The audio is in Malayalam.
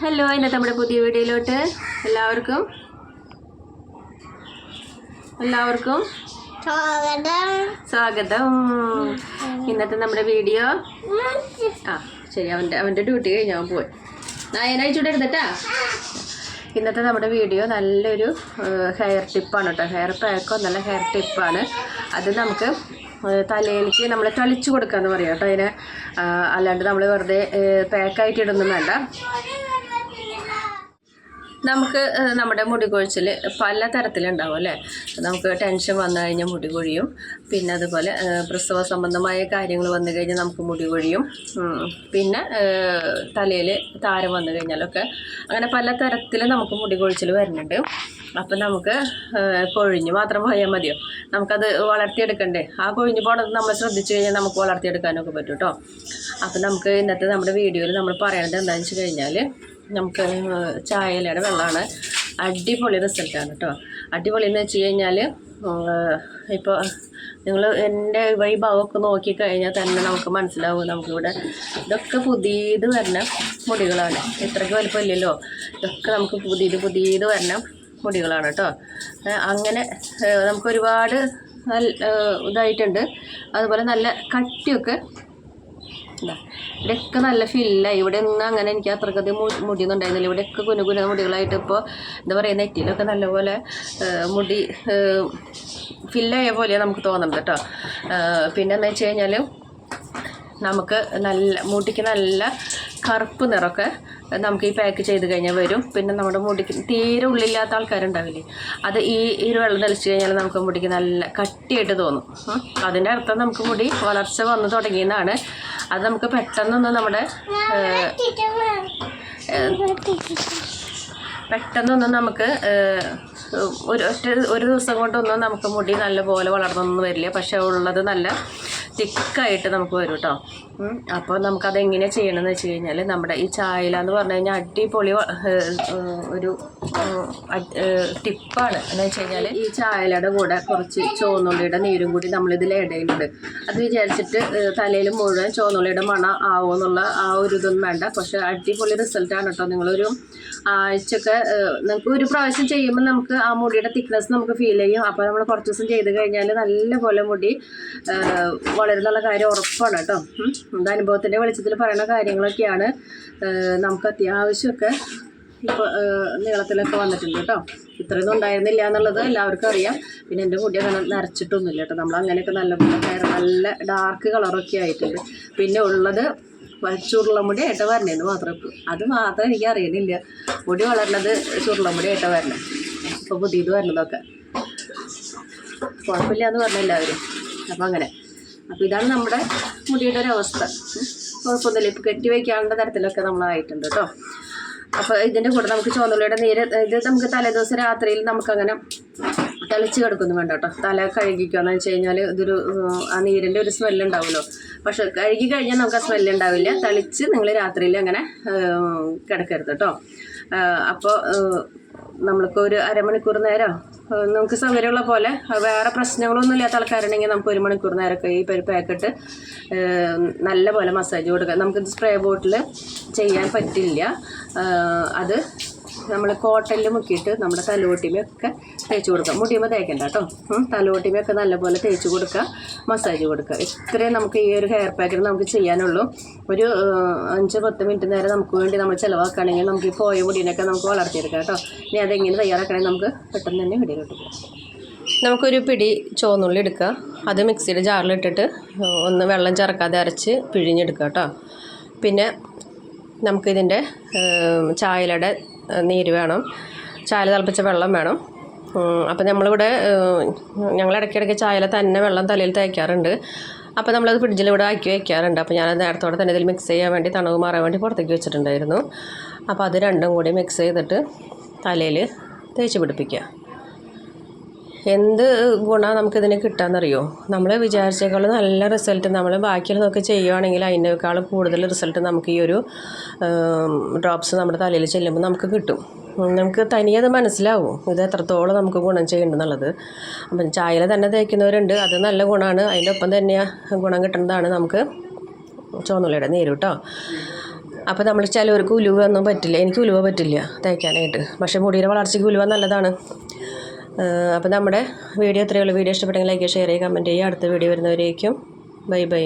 ഹലോ ഇന്നത്തെ നമ്മുടെ പുതിയ വീഡിയോയിലോട്ട് എല്ലാവർക്കും. എല്ലാവർക്കും സ്വാഗതം. ഇന്നത്തെ നമ്മുടെ വീഡിയോ. ആ ശരി അവന്റെ അവന്റെ ഡ്യൂട്ടി കഴിഞ്ഞ് അവൻ പോയി. നായനാഴ്ചയുടെ എടുത്തിട്ടാ ഇന്നത്തെ നമ്മുടെ വീഡിയോ നല്ലൊരു ഹെയർ ടിപ്പാണ് കേട്ടോ ഹെയർ പാക്കോ നല്ല ഹെയർ ടിപ്പാണ് അത് നമുക്ക് തലയിലേക്ക് നമ്മൾ തളിച്ചു കൊടുക്കാന്ന് പറയാം കേട്ടോ അതിനെ അല്ലാണ്ട് നമ്മൾ വെറുതെ പാക്കായിട്ട് ഇടൊന്നും വേണ്ട നമുക്ക് നമ്മുടെ മുടി കൊഴിച്ചിൽ പല തരത്തിലുണ്ടാവും അല്ലേ? നമുക്ക് ടെൻഷൻ വന്നു കഴിഞ്ഞാൽ മുടി കൊഴിയും. പിന്നെ അതുപോലെ പ്രസവ സംബന്ധമായ കാര്യങ്ങൾ വന്നു കഴിഞ്ഞാൽ നമുക്ക് മുടി കൊഴിയും. പിന്നെ തലയിൽ താരം വന്നു കഴിഞ്ഞാലൊക്കെ അങ്ങനെ പല തരത്തിൽ നമുക്ക് മുടി കൊഴിച്ചിൽ വരുന്നുണ്ട്. അപ്പം നമുക്ക് കൊഴിഞ്ഞ് മാത്രം പോയാൽ മതിയോ? നമുക്കത് വളർത്തിയെടുക്കണ്ടേ? ആ കൊഴിഞ്ഞ് പോണത് നമ്മൾ ശ്രദ്ധിച്ചു കഴിഞ്ഞാൽ നമുക്ക് വളർത്തിയെടുക്കാനൊക്കെ പറ്റും കേട്ടോ അപ്പം നമുക്ക് ഇന്നത്തെ നമ്മുടെ വീഡിയോയിൽ നമ്മൾ പറയണത് എന്താണെന്ന് വെച്ച് കഴിഞ്ഞാൽ നമുക്ക് ചായയിലയുടെ വെള്ളമാണ്. അടിപൊളി റിസൾട്ടാണ് കേട്ടോ അടിപൊളി എന്ന് വെച്ച് കഴിഞ്ഞാൽ ഇപ്പോൾ നിങ്ങൾ എന്റെ ഈ ഭാഗമൊക്കെ നോക്കിക്കഴിഞ്ഞാൽ തന്നെ നമുക്ക് മനസ്സിലാവും നമുക്കിവിടെ ഇതൊക്കെ പുതിയത് വരണം മുടികളാണ്. ഇത്രയ്ക്ക് വലിപ്പമില്ലല്ലോ. ഇതൊക്കെ നമുക്ക് പുതിയത് പുതിയത് വരണം മുടികളാണ് കേട്ടോ അങ്ങനെ നമുക്കൊരുപാട് ഇതായിട്ടുണ്ട്. അതുപോലെ നല്ല കട്ടിയൊക്കെ ഇതാ ഇവിടെയൊക്കെ നല്ല ഫില്ലായി ഇവിടെ ഒന്നും അങ്ങനെ എനിക്ക് അത്രക്കത് മുടിയൊന്നും ഉണ്ടായിരുന്നില്ല ഇവിടെയൊക്കെ കുനു കുന മുടികളായിട്ട് ഇപ്പോൾ എന്താ പറയുക നെറ്റിയിലൊക്കെ നല്ലപോലെ മുടി ഫില്ലായ പോലെയാണ് നമുക്ക് തോന്നുന്നത് കേട്ടോ. പിന്നെ എന്ന് വെച്ച് കഴിഞ്ഞാൽ നമുക്ക് നല്ല മുടിക്ക് നല്ല കറുപ്പ് നിറമൊക്കെ നമുക്ക് ഈ പാക്ക് ചെയ്ത് കഴിഞ്ഞാൽ വരും. പിന്നെ നമ്മുടെ മുടിക്ക് തീരെ ഉള്ളില്ലാത്ത ആൾക്കാരുണ്ടാവില്ലേ? അത് ഈ ഒരു വെള്ളം തെളിച്ച് കഴിഞ്ഞാൽ നമുക്ക് മുടിക്ക് നല്ല കട്ടിയായിട്ട് തോന്നും. അതിന്റെ അർത്ഥം നമുക്ക് മുടി വളർച്ച വന്നു തുടങ്ങിയെന്നാണ് അത് നമുക്ക് പെട്ടെന്നൊന്ന് നമ്മുടെ പെട്ടെന്നൊന്നും നമുക്ക് ഒരു ഒറ്റ ഒരു ദിവസം കൊണ്ടൊന്നും നമുക്ക് മുടി നല്ലപോലെ വളർന്നൊന്നും വരില്ല. പക്ഷെ ഉള്ളത് നല്ല തിക്കായിട്ട് നമുക്ക് വരും കേട്ടോ അപ്പോൾ നമുക്കത് എങ്ങനെയാണ് ചെയ്യണമെന്ന് വെച്ച് കഴിഞ്ഞാൽ നമ്മുടെ ഈ ചായല എന്ന് പറഞ്ഞു കഴിഞ്ഞാൽ അടിപൊളി ഒരു ടിപ്പാണ്. എന്ന് വെച്ച് കഴിഞ്ഞാൽ ഈ ചായലയുടെ കൂടെ കുറച്ച് ചുവന്നുള്ളിയുടെ നീരും കൂടി നമ്മളിതിൽ ഇടയിലുണ്ട്. അത് വിചാരിച്ചിട്ട് തലയിൽ മുഴുവൻ ചുവന്നുള്ളിയുടെ മണം ആവുമെന്നുള്ള ആ ഒരു ഇതൊന്നും വേണ്ട. പക്ഷെ അടിപൊളി റിസൾട്ടാണ് കേട്ടോ നിങ്ങളൊരു ആഴ്ചയൊക്കെ നമുക്ക് ഒരു പ്രാവശ്യം ചെയ്യുമ്പോൾ നമുക്ക് ആ മുടിയുടെ തിക്നെസ് നമുക്ക് ഫീൽ ചെയ്യും. അപ്പോൾ നമ്മൾ കുറച്ച് ദിവസം ചെയ്ത് കഴിഞ്ഞാൽ നല്ലപോലെ മുടി വളരുന്നുള്ള കാര്യം ഉറപ്പാണ് കേട്ടോ. നമ്മുടെ അനുഭവത്തിന്റെ വെളിച്ചത്തിൽ പറയുന്ന കാര്യങ്ങളൊക്കെയാണ് നമുക്ക് അത്യാവശ്യമൊക്കെ ഇപ്പോൾ നീളത്തിലൊക്കെ വന്നിട്ടുണ്ട് കേട്ടോ. ഇത്രയൊന്നും ഉണ്ടായിരുന്നില്ല എന്നുള്ളത് എല്ലാവർക്കും അറിയാം. പിന്നെ എന്റെ മുടി അങ്ങനെ നരച്ചിട്ടൊന്നുമില്ല കേട്ടോ. നമ്മൾ അങ്ങനെയൊക്കെ നല്ല നല്ല ഡാർക്ക് കളറൊക്കെ ആയിട്ടുണ്ട്. പിന്നെ ഉള്ളത് ചുരുളമുടി ആയിട്ട് വരണേന്ന് മാത്രം. അത് മാത്രം എനിക്ക് അറിയുന്നില്ല മുടി വളർന്നത് ചുരുളമുടി ആയിട്ട് വരണം. ഇപ്പോൾ പുതിയത് വരണതൊക്കെ. കുഴപ്പമില്ല എന്ന് പറഞ്ഞ എല്ലാവരും. അപ്പം അങ്ങനെ. അപ്പോൾ ഇതാണ് നമ്മുടെ മുടിയുടെ ഒരു അവസ്ഥ. കുഴപ്പമൊന്നുമില്ല. ഇപ്പോൾ കെട്ടി വയ്ക്കാനുള്ള തരത്തിലൊക്കെ നമ്മളായിട്ടുണ്ട് കേട്ടോ. അപ്പോൾ ഇതിന്റെ കൂടെ നമുക്ക് ചുവന്നുള്ളിയുടെ നീര് ഇത് നമുക്ക് തലേദിവസം രാത്രിയിൽ നമുക്കങ്ങനെ തിളച്ച് കിടക്കുന്നു വേണ്ട കേട്ടോ. തല കഴുകിക്കുകയെന്ന് വെച്ച് കഴിഞ്ഞാൽ ഇതൊരു ആ നീരിന്റെ ഒരു സ്മെല്ല് ഉണ്ടാവുമല്ലോ. പക്ഷെ കഴുകി കഴിഞ്ഞാൽ നമുക്ക് ആ സ്മെല്ല് ഉണ്ടാവില്ല. തളിച്ച് നിങ്ങൾ രാത്രിയിൽ അങ്ങനെ കിടക്കരുത് കേട്ടോ. അപ്പോൾ നമ്മൾക്ക് ഒരു അരമണിക്കൂർ നേരം നമുക്ക് സൗകര്യമുള്ള പോലെ വേറെ പ്രശ്നങ്ങളൊന്നും ഇല്ലാത്ത ആൾക്കാരുണ്ടെങ്കിൽ നമുക്ക് ഒരു മണിക്കൂർ നേരമൊക്കെ ഈ ഒരു പാക്കറ്റ് നല്ല പോലെ മസാജ് കൊടുക്കുക നമുക്ക് സ്പ്രേ ബോട്ടിൽ ചെയ്യാൻ പറ്റില്ല. അത് നമ്മൾ കോട്ടനിൽ മുക്കിയിട്ട് നമ്മുടെ തലോട്ടിമയൊക്കെ തേച്ച് കൊടുക്കുക. മുടിയുമ്പോൾ തേക്കണ്ട കേട്ടോ. തലോട്ടിമയൊക്കെ നല്ലപോലെ തേച്ച് കൊടുക്കുക. മസാജ് കൊടുക്കുക. ഇത്രയും നമുക്ക് ഈ ഒരു ഹെയർ പാക്കിൽ നമുക്ക് ചെയ്യാനുള്ളൂ. ഒരു അഞ്ച് പത്ത് മിനിറ്റ് നേരം നമുക്ക് വേണ്ടി നമ്മൾ ചിലവാക്കുകയാണെങ്കിൽ നമുക്ക് ഈ പോയ മുടിയിനൊക്കെ നമുക്ക് വളർത്തിയെടുക്കാം കേട്ടോ. ഇനി അതെങ്ങനെ തയ്യാറാക്കണമെങ്കിൽ നമുക്ക് പെട്ടെന്ന് തന്നെ വെടിയിലോട്ട് പോകാം. നമുക്കൊരു പിടി ചുവന്നുള്ളി എടുക്കുക. അത് മിക്സിയുടെ ജാറിലിട്ടിട്ട് ഒന്ന് വെള്ളം ചേർക്കാതെ അരച്ച് പിഴിഞ്ഞെടുക്കുക കേട്ടോ. പിന്നെ നമുക്കിതിന്റെ ചായലയുടെ നീര് വേണം. ചായല തിളപ്പിച്ച വെള്ളം വേണം. അപ്പം നമ്മളിവിടെ ഞങ്ങൾ ഇടയ്ക്കിടയ്ക്ക് ചായല തന്നെ വെള്ളം തലയിൽ തേക്കാറുണ്ട്. അപ്പോൾ നമ്മളത് ഫ്രിഡ്ജിൽ ഇവിടെ ആക്കി വയ്ക്കാറുണ്ട് അപ്പോൾ ഞാനത് നേരത്തോടെ തന്നെ ഇതിൽ മിക്സ് ചെയ്യാൻ വേണ്ടി തണവ് മാറാൻ വേണ്ടി പുറത്തേക്ക് വെച്ചിട്ടുണ്ടായിരുന്നു. അപ്പോൾ അത് രണ്ടും കൂടി മിക്സ് ചെയ്തിട്ട് തലയിൽ തേച്ച് പിടിപ്പിക്കുക. എന്ത് ഗുണമാണ് നമുക്കിതിന് കിട്ടാമെന്നറിയോ നമ്മൾ വിചാരിച്ചേക്കാൾ നല്ല റിസൾട്ട് നമ്മൾ ബാക്കിയുള്ളതൊക്കെ ചെയ്യുകയാണെങ്കിൽ അതിനേക്കാൾ കൂടുതൽ റിസൾട്ട് നമുക്ക് ഈ ഒരു ഡ്രോപ്സ് നമ്മുടെ തലയിൽ ചെല്ലുമ്പോൾ നമുക്ക് കിട്ടും. നമുക്ക് തനിയെ അത് മനസ്സിലാവും. ഇത് എത്രത്തോളം നമുക്ക് ഗുണം ചെയ്യുന്നുണ്ടെന്നുള്ളത് അപ്പം ചായയിൽ തന്നെ തേക്കുന്നവരുണ്ട്. അത് നല്ല ഗുണമാണ് അതിന്റെ ഒപ്പം തന്നെ ഗുണം കിട്ടുന്നതാണ് നമുക്ക് ചുവന്നുള്ളിയുടെ നീര് കേട്ടോ അപ്പോൾ നമ്മൾ ചിലവർക്ക് ഉലുവ ഒന്നും പറ്റില്ല. എനിക്ക് ഉലുവ പറ്റില്ല തേക്കാനായിട്ട്. പക്ഷേ മുടിയുടെ വളർച്ചയ്ക്ക് ഉലുവ നല്ലതാണ്. അപ്പോൾ നമ്മുടെ വീഡിയോ ഇത്രയേ വീഡിയോ ഇഷ്ടപ്പെട്ടെങ്കിൽ ലൈക്ക് ഷെയർ ചെയ്യുക കമന്റ് ചെയ്യുക. അടുത്ത വീഡിയോ വരുന്നവരേക്കും. Bye bye